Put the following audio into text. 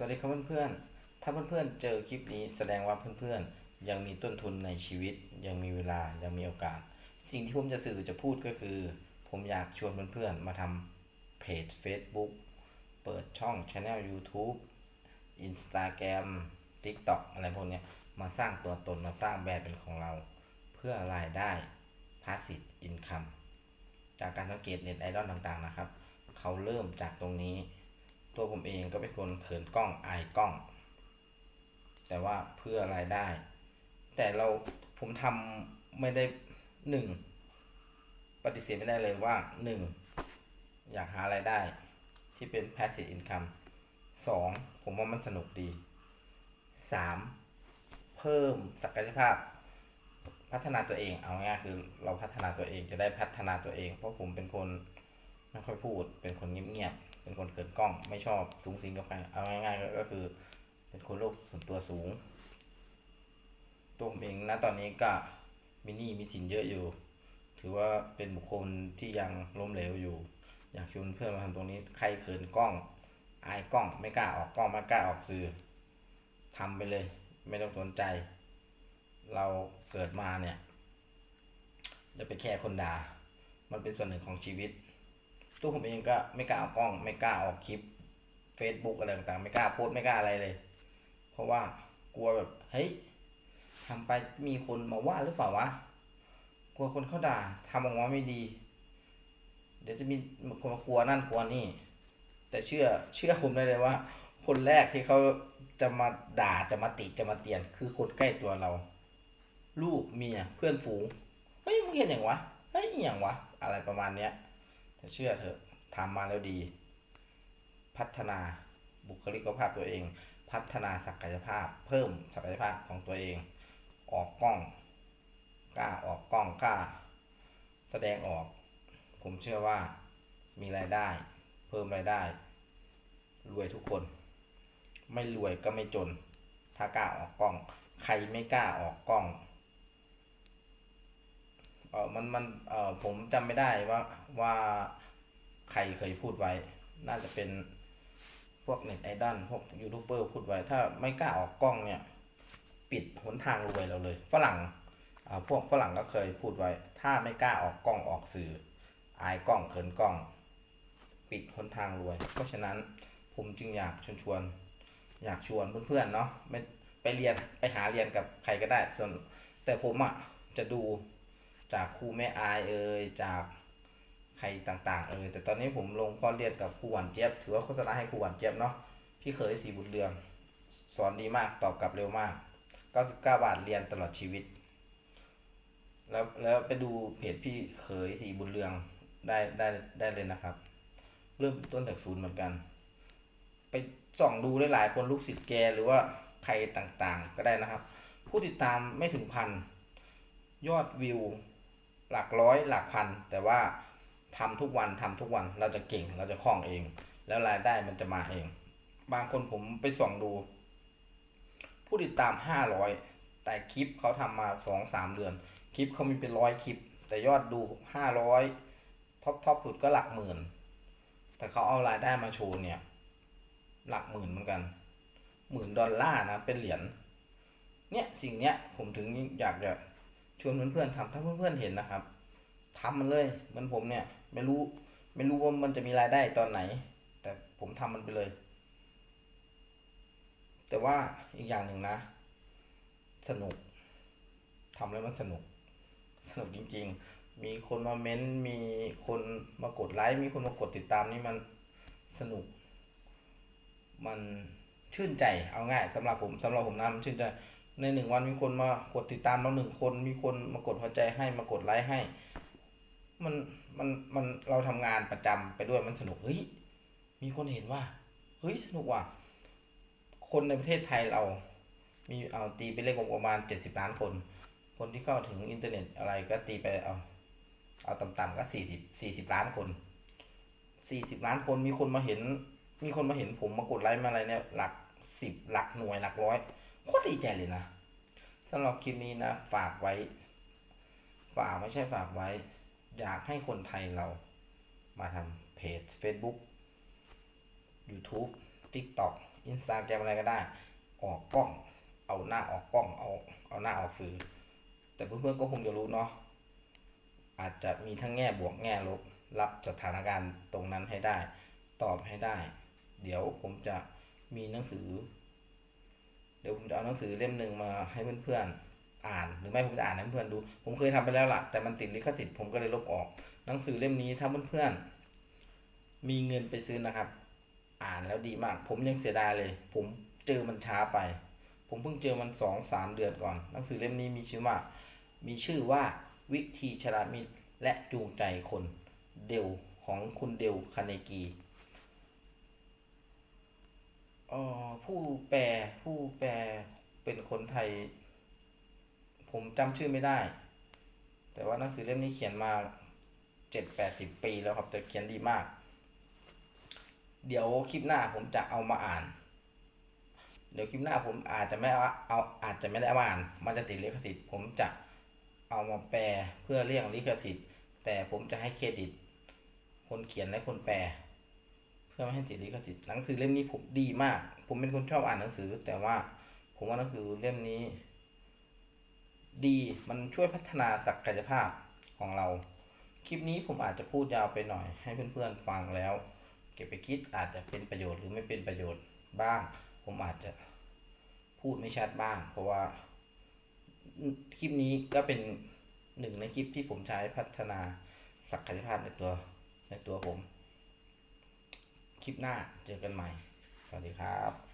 สวัสดีครับเพื่อนๆ ถ้าเพื่อนๆเจอคลิปนี้แสดงว่าเพื่อนๆ ยังมีต้นทุนในชีวิต ยังมีเวลา ยังมีโอกาส สิ่งที่ผมจะสื่อจะพูดก็คือ ผมอยากชวนเพื่อนๆ มาทำเพจ Facebook เปิดช่อง Channel YouTube Instagram TikTok อะไรพวกนี้มาสร้างตัวตนมาสร้างแบรนด์เป็นของเรา เพื่อรายได้ Passive Income จากการสังเกตเน็ตไอดอลต่างๆนะครับ เขาเริ่มจากตรงนี้ ตัวผมเองก็เป็นคนเขินกล้องอายกล้อง แต่ว่าเพื่อรายได้ แต่เราผมทำไม่ได้หนึ่งปฏิเสธไม่ได้เลยว่าหนึ่งอยากหารายได้ที่เป็น passive income สองผมว่ามันสนุกดีสามเพิ่มศักยภาพ พัฒนาตัวเอง เอาง่ายคือเราพัฒนาตัวเองจะได้พัฒนาตัวเอง เพราะผมเป็นคนไม่ค่อยพูด เป็นคนเงียบๆ เป็นคนเขินกล้องไม่ชอบสูงสิงกับใครเอาง่ายๆก็ก็คือ เป็นคนโลกส่วนตัวสูงตัวผมเองนะตอนนี้ก็มีหนี้มีสินเยอะอยู่ ถือว่าเป็นบุคคลที่ยังล้มเหลวอยู่ อยากชวนเพื่อนมาทำตรงนี้ใครเขินกล้อง อายกล้องไม่กล้าออกกล้องไม่กล้าออกสื่อทำไปเลย ไม่ต้องสนใจ เราเกิดมาเนี่ยจะเป็นแค่คนด่ามันเป็นส่วนหนึ่งของชีวิต ตัวผมเองก็ไม่กล้าเอากล้อง ไม่กล้าออกคลิป Facebook อะไรต่างๆ ไม่กล้าโพสไม่กล้าอะไรเลย เพราะว่ากลัวแบบเฮ้ยทำไปมีคนมาว่าหรือเปล่าวะกลัวคนเขาด่าทำออกมาไม่ดี เดี๋ยวจะมีคนมากลัวนั่นกลัวนี่ แต่เชื่อเชื่อผมได้เลยว่า คนแรกที่เขาจะมาด่าจะมาติจะมาเตียน คือคนใกล้ตัวเรา ลูกเมียเพื่อนฝูงเฮ้ยมึงเห็นอย่างวะเฮ้ยอย่างวะ อะไรประมาณเนี้ย ต่เชื่อเถอะทำมาแล้วดี พัฒนาบุคลิกภาพตัวเอง พัฒนาศักยภาพ เพิ่มศักยภาพของตัวเอง ออกกล้องกล้าออกกล้องกล้า แสดงออก ผมเชื่อว่ามีรายได้ เพิ่มรายได้ รวยทุกคน ไม่รวยก็ไม่จน ถ้ากล้าออกกล้อง ใครไม่กล้าออกกล้อง เออมันมันเออผมจำไม่ได้ว่าว่าใครเคยพูดไว้ น่าจะเป็นพวกเน็ตไอดอลพวกยูทูบเบอร์พูดไว้ ถ้าไม่กล้าออกกล้องเนี่ย ปิดหนทางรวยเราเลย ฝรั่งอ่าพวกฝรั่งก็เคยพูดไว้ ถ้าไม่กล้าออกกล้องออกสื่อ อายกล้องเขินกล้อง ปิดหนทางรวย เพราะฉะนั้นผมจึงอยากชวนชวน อยากชวนเพื่อนๆเนาะไม่ไปเรียนไปหาเรียนกับใครก็ได้ส่วนแต่ผมอะจะดู จากครูแม่อายเอ่ยจากใครต่างๆเอ่ยแต่ตอนนี้ผมลงข้อเรียนกับครูหวานเจี๊ยบถือว่าโฆษณาให้ครูหวานเจี๊ยบเนาะพี่เคยสีบุญเรือง สอนดีมากตอบกลับเร็วมาก 99 บาทเรียนตลอดชีวิต แล้วแล้วไปดูเพจพี่เขยสีบุญเรืองได้ได้ได้เลยนะครับ เริ่มต้นจากศูนย์เหมือนกัน ไปส่องดูได้หลายคนลูกศิษย์แกหรือว่าใครต่างๆ ก็ได้นะครับ ผู้ติดตามไม่ถึงพันยอดวิว หลักร้อยหลักพัน แต่ว่าทำทุกวันทำทุกวันเราจะเก่งเราจะคล่องเอง แล้วรายได้มันจะมาเอง บางคนผมไปส่องดู ผู้ติดตามห้าร้อยแต่คลิปเขาทำมาสองสามเดือน คลิปเขามีเป็นร้อยคลิป แต่ยอดดูห้าร้อยท็อปท็อปสุดก็หลักหมื่น แต่เขาเอารายได้มาโชว์เนี่ย หลักหมื่นเหมือนกันหมื่นดอลลาร์นะเป็นเหรียญเนี่ยสิ่งเนี้ยผมถึงอยากจะ ชวนเพื่อนๆทำถ้าเพื่อนๆเห็นนะครับทำมันเลยเหมือนผมเนี่ย ไม่รู้ไม่รู้ว่ามันจะมีรายได้ตอนไหน แต่ผมทำมันไปเลย แต่ว่าอีกอย่างหนึ่งนะ สนุกทำแล้วมันสนุก สนุกจริง ๆ มีคนมาเม้นต์มีคนมากดไลค์มีคนมากดติดตามนี่มันสนุก มันชื่นใจเอาง่ายสำหรับผมสำหรับผมนะมันชื่นใจ ในหนึ่งวันมีคนมากดติดตามเราหนึ่งคน มีคนมากดหัวใจให้มากดไลค์ให้ มันมันมันเราทำงานประจำไปด้วยมันสนุกเฮ้ยมีคนเห็นว่าเฮ้ยสนุกว่ะคนในประเทศไทยเรา มีเอาตีไปเลขประมาณเจ็ดสิบล้านคน คนที่เข้าถึงอินเทอร์เน็ตอะไรก็ตีไปเอาเอาต่ำๆก็สี่สิบสี่สิบล้านคนสี่สิบล้านคนมีคนมาเห็น มีคนมาเห็นผมมากดไลค์มาอะไรเนี่ยหลักสิบหลักหน่วยหลักร้อย โคตรดีใจเลยนะสำหรับคลิปนี้นะ ฝากไว้ ฝากไม่ใช่ฝากไว้ อยากให้คนไทยเรามาทำเพจ Facebook YouTube TikTok อินสตาแกรมอะไรก็ได้ ออกกล้อง เอาหน้าออกกล้อง เอา เอาหน้าออกสื่อ แต่เพื่อนๆก็คงจะรู้เนาะ อาจจะมีทั้งแง่บวกแง่ลบ รับสถานการณ์ตรงนั้นให้ได้ ตอบให้ได้ เดี๋ยวผมจะมีหนังสือ เดี๋ยวผมจะเอาหนังสือเล่มหนึ่งมาให้เพื่อนๆอ่าน หรือไม่ผมจะอ่านให้เพื่อนๆดู ผมเคยทำไปแล้วล่ะ แต่มันติดลิขสิทธิ์ผมก็เลยลบออก หนังสือเล่มนี้ถ้าเพื่อนๆมีเงินไปซื้อนะครับ อ่านแล้วดีมาก ผมยังเสียดายเลย ผมเจอมันช้าไป ผมเพิ่งเจอมันสองสามเดือนก่อน หนังสือเล่มนี้มีชื่อว่า มีชื่อว่าวิธีชรามิตรและจูงใจคนเดลของคุณเดลคาเนกีเอ่อ ผู้แปลผู้แปลเป็นคนไทย ผมจำชื่อไม่ได้ แต่ว่าหนังสือเล่มนี้เขียนมาเจ็ดแปดสิบปีแล้วครับ แต่เขียนดีมาก เดี๋ยวคลิปหน้าผมจะเอามาอ่าน เดี๋ยวคลิปหน้าผมอาจจะไม่เอาเอาอาจจะไม่ได้ามาอ่าน มันจะติดลิขสิทธิ์ ผมจะเอามาแปลเพื่อเลี่ยงลิขสิทธิ์ แต่ผมจะให้เครดิต คนเขียนและคนแปล พื่อไม่ให้ติดลิขสิทธิ์หนังสือเล่มนี้ผมดีมาก ผมเป็นคนชอบอ่านหนังสือ แต่ว่าผมว่าหนังสือเล่มนี้ ดีมันช่วยพัฒนาศักยภาพของเรา คลิปนี้ผมอาจจะพูดยาวไปหน่อย ให้เพื่อนๆฟังแล้ว เก็บไปคิดอาจจะเป็นประโยชน์หรือไม่เป็นประโยชน์บ้าง ผมอาจจะพูดไม่ชัดบ้าง เพราะว่า คลิปนี้ก็เป็นหนึ่งในคลิปที่ผมใช้พัฒนาศักยภาพในตัวในตัวผม ลิปหน้าเจอกันใหม่ สวัสดีครับ